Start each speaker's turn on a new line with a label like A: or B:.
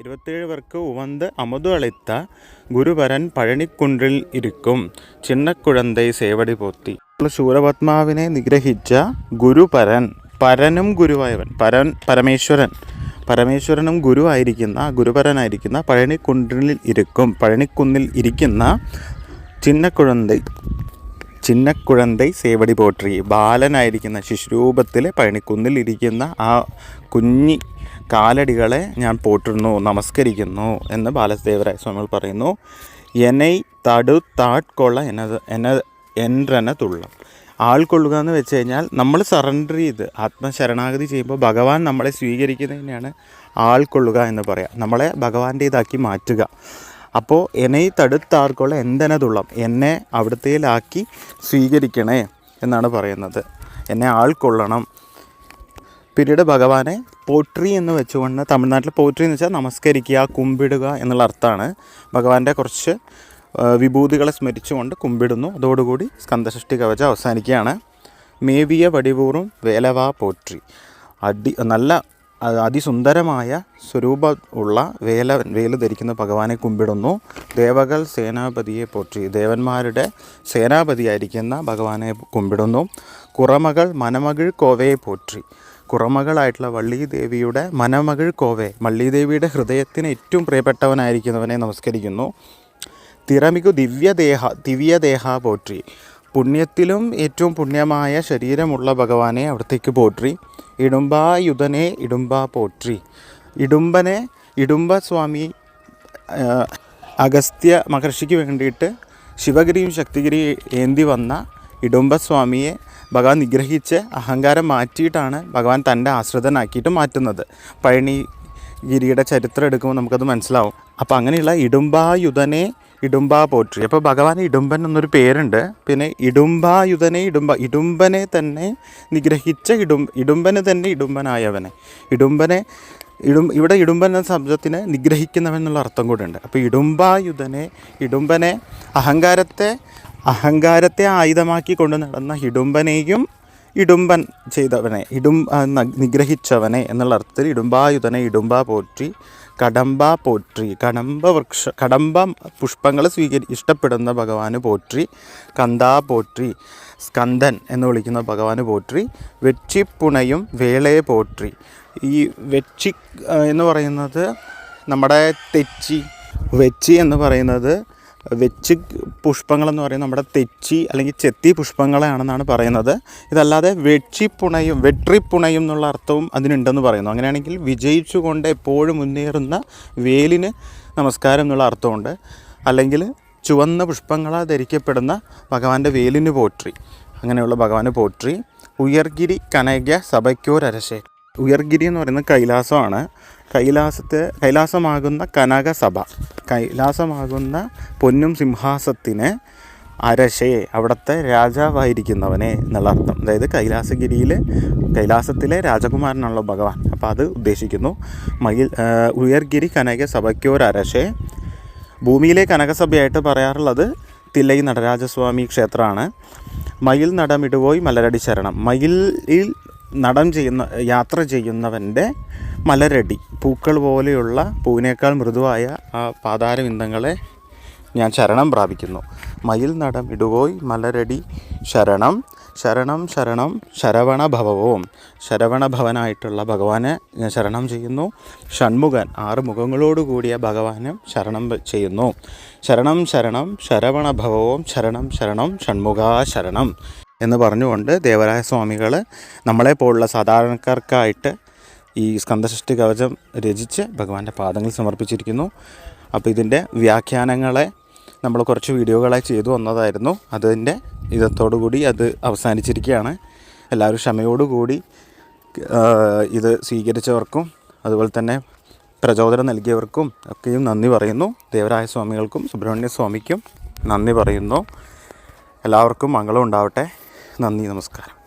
A: இருபத்தேழு பேருக்கு உவந்து அமுது அளித்த ഗുരുവരൻ പഴനിക്കുണ്ടിൽ ഇരിക്കും ചിന്നക്കുഴന്തൈ സേവടി പോത്തി ശൂരപത്മാവിനെ നിഗ്രഹിച്ച ഗുരുപരൻ പരനും ഗുരുവായവൻ പരൻ പരമേശ്വരൻ പരമേശ്വരനും ഗുരുവായിരിക്കുന്ന ഗുരുപരനായിരിക്കുന്ന പഴനിക്കുണ്ടിൽ ഇരിക്കും പഴനിക്കുന്നിൽ ഇരിക്കുന്ന ചിന്നക്കുഴന്തൈ ചിന്നക്കുഴന്തൈ സേവടി പോട്രി ബാലനായിരിക്കുന്ന ശിശുരൂപത്തിൽ പഴനിക്കുന്നിൽ ഇരിക്കുന്ന ആ കുഞ്ഞി കാലടികളെ ഞാൻ പോറ്റുന്നു നമസ്കരിക്കുന്നു എന്ന് ബാലദേവരായ സ്വാമികൾ പറയുന്നു. എനൈ തടു താട്കൊള്ള എന്നത് എന എൻറന തുള്ളം. ആൾക്കൊള്ളുക എന്ന് വെച്ച് കഴിഞ്ഞാൽ നമ്മൾ സറണ്ടർ ചെയ്ത് ആത്മശരണാഗതി ചെയ്യുമ്പോൾ ഭഗവാൻ നമ്മളെ സ്വീകരിക്കുന്നതിനെയാണ് ആൾക്കൊള്ളുക എന്ന് പറയാം. നമ്മളെ ഭഗവാന്റെ ഇതാക്കി മാറ്റുക. അപ്പോൾ എന്നെ തടുത്താർക്കുള്ള എന്തെനതുള്ളം എന്നെ അവിടുത്തേലാക്കി സ്വീകരിക്കണേ എന്നാണ് പറയുന്നത്. എന്നെ ആൾക്കൊള്ളണം. പിന്നീട് ഭഗവാനെ പോട്രി എന്ന് വെച്ചുകൊണ്ട് തമിഴ്നാട്ടിൽ പോട്രി എന്ന് വെച്ചാൽ നമസ്കരിക്കുക കുമ്പിടുക എന്നുള്ള അർത്ഥമാണ്. ഭഗവാന്റെ കുറച്ച് വിഭൂതികളെ സ്മരിച്ചുകൊണ്ട് കുമ്പിടുന്നു. അതോടുകൂടി സ്കന്ധഷ്ടി കവച അവസാനിക്കുകയാണ്. മേവിയ വടിവൂറും വേലവാ പോട്രി. അടി നല്ല അതിസുന്ദരമായ സ്വരൂപ ഉള്ള വേല വേൽ ധരിക്കുന്ന ഭഗവാനെ കുമ്പിടുന്നു. ദേവകൾ സേനാപതിയെ പോറ്റി ദേവന്മാരുടെ സേനാപതിയായിരിക്കുന്ന ഭഗവാനെ കുമ്പിടുന്നു. കുറമകൾ മനമകൾ കോവയെ പോറ്റി കുറമകളായിട്ടുള്ള വള്ളി ദേവിയുടെ മനമകൾ കോവെ വള്ളി ദേവിയുടെ ഹൃദയത്തിന് ഏറ്റവും പ്രിയപ്പെട്ടവനായിരിക്കുന്നവനെ നമസ്കരിക്കുന്നു. തിറമികു ദിവ്യദേഹ ദിവ്യദേഹ പോറ്റി പുണ്യത്തിലും ഏറ്റവും പുണ്യമായ ശരീരമുള്ള ഭഗവാനെ അവിടത്തേക്ക് പോറ്റി. ഇടുമ്പായുധനെ ഇടുമ്പ പോറ്റി. ഇടുമ്പനെ ഇടുമ്പ സ്വാമി അഗസ്ത്യ മഹർഷിക്ക് വേണ്ടിയിട്ട് ശിവഗിരിയും ശക്തിഗിരി ഏന്തി വന്ന ഇടുംബസ്വാമിയെ ഭഗവാൻ നിഗ്രഹിച്ച് അഹങ്കാരം മാറ്റിയിട്ടാണ് ഭഗവാൻ തന്റെ ആശ്രിതനാക്കിയിട്ട് മാറ്റുന്നത്. പഴനി ഗിരിയുടെ ചരിത്രം എടുക്കുമ്പോൾ നമുക്കത് മനസ്സിലാവും. അപ്പോൾ അങ്ങനെയുള്ള ഇടുംബായുധനെ ഇടുംബ പോട്രി അപ്പോൾ ഭഗവാൻ ഇടുംബൻ എന്നൊരു പേരുണ്ട്. പിന്നെ ഇടുംബായുധനെ ഇടുംബ ഇടുംബനെ തന്നെ നിഗ്രഹിച്ച ഇടും ഇടുംബനെ തന്നെ ഇടുംബനായവനെ. ഇടുംബനെ ഇടും ഇവിടെ ഇടുംബൻ എന്ന ശബ്ദത്തിന് നിഗ്രഹിക്കുന്നവൻ എന്നുള്ള അർത്ഥം കൂടെ ഉണ്ട്. അപ്പോൾ ഇടുംബായുധനെ ഇടുംബനെ അഹങ്കാരത്തെ അഹങ്കാരത്തെ ആയുധമാക്കി കൊണ്ട് നടന്ന ഇടുംബനെയും ഇടുംബൻ ചെയ്തവനെ ഇടും നിഗ്രഹിച്ചവനെ എന്നുള്ള അർത്ഥത്തിൽ ഇടുമ്പായുധനെ ഇടുമ്പ പോറ്റി കടമ്പ പോറ്റി കടമ്പ വൃക്ഷ കടമ്പ പുഷ്പങ്ങൾ സ്വീകരി ഇഷ്ടപ്പെടുന്ന ഭഗവാന് പോറ്റി കന്താ പോറ്റി സ്കന്ദൻ എന്ന് വിളിക്കുന്ന ഭഗവാന് പോറ്റി വെച്ചിപ്പുണയും വേളയെ പോറ്റി. ഈ വെച്ചി എന്ന് പറയുന്നത് നമ്മുടെ തെച്ചി വെച്ചി എന്ന് പറയുന്നത് വെച്ച് പുഷ്പങ്ങളെന്ന് പറയുന്നത് നമ്മുടെ തെച്ചി അല്ലെങ്കിൽ ചെത്തി പുഷ്പങ്ങളാണെന്നാണ് പറയുന്നത്. ഇതല്ലാതെ വെച്ചിപ്പുണയും വെട്രിപ്പുണയും എന്നുള്ള അർത്ഥവും അതിനുണ്ടെന്ന് പറയുന്നു. അങ്ങനെയാണെങ്കിൽ വിജയിച്ചുകൊണ്ട് എപ്പോഴും മുന്നേറുന്ന വേലിന് നമസ്കാരം എന്നുള്ള അർത്ഥമുണ്ട്. അല്ലെങ്കിൽ ചുവന്ന പുഷ്പങ്ങളാൽ ധരിക്കപ്പെടുന്ന ഭഗവാന്റെ വേലിന് പോട്രി അങ്ങനെയുള്ള ഭഗവാന് പോട്രി ഉയർഗിരി കനക സഭയ്ക്കോരരശേ. ഉയർഗിരി എന്ന് പറയുന്നത് കൈലാസമാണ്. കൈലാസത്തെ കൈലാസമാകുന്ന കനകസഭ കൈലാസമാകുന്ന പൊന്നും സിംഹാസത്തിനെ അരശേ അവിടുത്തെ രാജാവായിരിക്കുന്നവനെ എന്നുള്ള അർത്ഥം. അതായത് കൈലാസഗിരിയിൽ കൈലാസത്തിലെ രാജകുമാരനാണല്ലോ ഭഗവാൻ. അപ്പോൾ അത് ഉദ്ദേശിക്കുന്നു. മയിൽ ഉയർഗിരി കനക സഭയ്ക്കോരരശേ ഭൂമിയിലെ കനകസഭയായിട്ട് പറയാറുള്ളത് തില്ലൈ നടരാജസ്വാമി ക്ഷേത്രമാണ്. മയിൽ നടമിടുവോയ് മലരടി ശരണം മയിലിൽ നടം ചെയ്യുന്ന യാത്ര ചെയ്യുന്നവന്റെ മലരടി. പൂക്കൾ പോലെയുള്ള പൂവിനേക്കാൾ മൃദുവായ ആ പാതാരവിന്ദങ്ങളെ ഞാൻ ശരണം പ്രാപിക്കുന്നു. മയിൽ നടം ഇടുവോയ് മലരടി ശരണം ശരണം ശരണം ശരവണ ഭവവും ശരവണ ഭഗവാനെ ഞാൻ ശരണം ചെയ്യുന്നു. ഷൺമുഖൻ ആറ് മുഖങ്ങളോട് കൂടിയ ഭഗവാനും ശരണം ചെയ്യുന്നു. ശരണം ശരണം ശരവണ ഭവവും ശരണം ശരണം ഷൺമുഖാ ശരണം എന്ന് പറഞ്ഞുകൊണ്ട് ദേവരായ സ്വാമികൾ നമ്മളെപ്പോലുള്ള സാധാരണക്കാർക്കായിട്ട് ഈ സ്കന്ധസൃഷ്ടി കവചം രചിച്ച് ഭഗവാന്റെ പാദങ്ങൾ സമർപ്പിച്ചിരിക്കുന്നു. അപ്പോൾ ഇതിന്റെ വ്യാഖ്യാനങ്ങളെ നമ്മൾ കുറച്ച് വീഡിയോകളായി ചെയ്തു വന്നതായിരുന്നു. അതിന്റെ ഇതത്തോടുകൂടി അത് അവസാനിച്ചിരിക്കുകയാണ്. എല്ലാവരും ക്ഷമയോടുകൂടി ഇത് സ്വീകരിച്ചവർക്കും അതുപോലെ തന്നെ പ്രചോദനം നൽകിയവർക്കും ഒക്കെയും നന്ദി പറയുന്നു. ദേവരായ സ്വാമികൾക്കും സുബ്രഹ്മണ്യ സ്വാമിക്കും നന്ദി പറയുന്നു. എല്ലാവർക്കും മംഗളം ഉണ്ടാവട്ടെ. നന്ദി നമസ്കാരം.